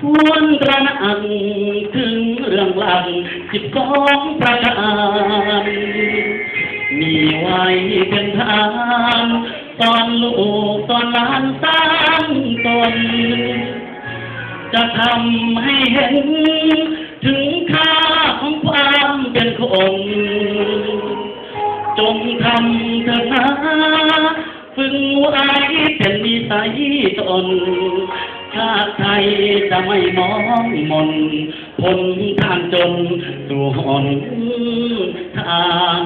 ทวนระนังถึงเรื่องหลังสิบสองประการมีไว้เป็นทางตอนลูกตอนหลานสร้างตน จะทำให้เห็น ถึงค่าของความเป็นคน จงทำเถอะนะฝึกไว้เป็นนิสัยตน ชาติไทยจะไม่มองมนผลทางจนสู่หนทาง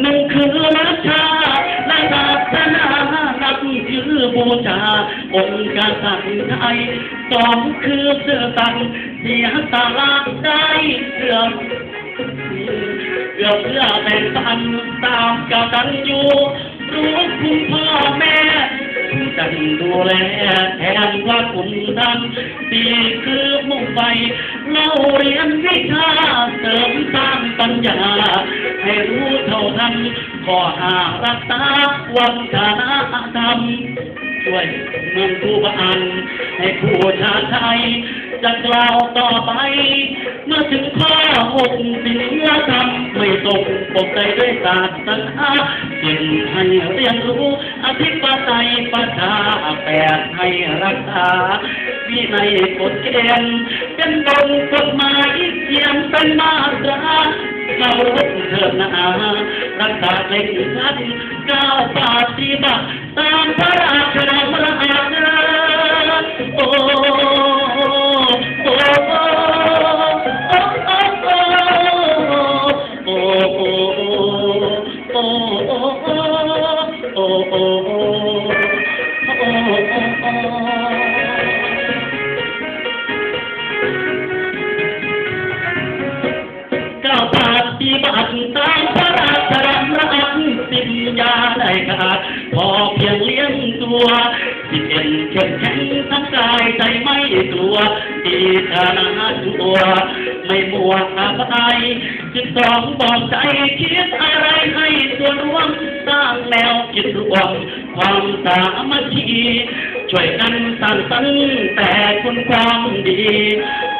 หนึ่งคือ บูชาองค์กษัตริย์ไทยสองคือเสื้อตันเสียสาระได้เกือบเกือบเพื่อเป็นตันตามกตัอยู่รู้คุณพ่อแม่จันดูแลแทนว่าคุณท่านดีคือมุ่งไปเล่าเรียนวิชาเสริมสร้างปัญญา ให้รู้เท่าทันขอหารักษาวัฒนธรรม ช่วยมืองผู้ประอัน ให้ผู้ชาไทย จะกล่าวต่อไป เมื่อถึงข้อหกสิ่งเมื่อทำไม่ตรปกใจด้วยศาสตร์ห้าจึงให้เรียนรู้อธิปไตยปัญหาแปดให้รักษาวินัยกฎเกณฑ์เป็นบงกฎหมายเทียมเป็นมาตราเราเถิดนา oh, oh, oh. วที่เป็นเข้มแข็งทั้งกายใจไม่กลัวดีชนะตัว ไม่มัวอะไรสิบสองบอกใจคิดอะไรให้ส่วนรวมสร้างแนวคิดรวมความสามัคคีช่วยกันสร้างสรรค์แต่คุณความดี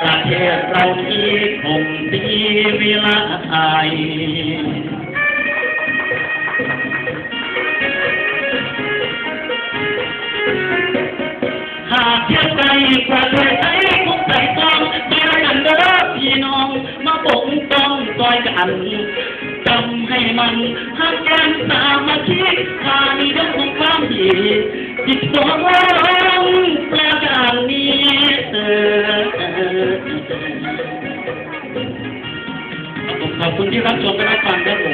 ประเทศเรานี้คงดีวิไลห บไกลประเทศไทยคงใส่ต้องมากันเด้อพี่น้อง มาปกป้องซอยกันจำให้มันหักก้มสามัคคีขานิยมของความดีจิตสองร้องประการนี้เออขอบคุณที่รับชมและรับฟังครับผม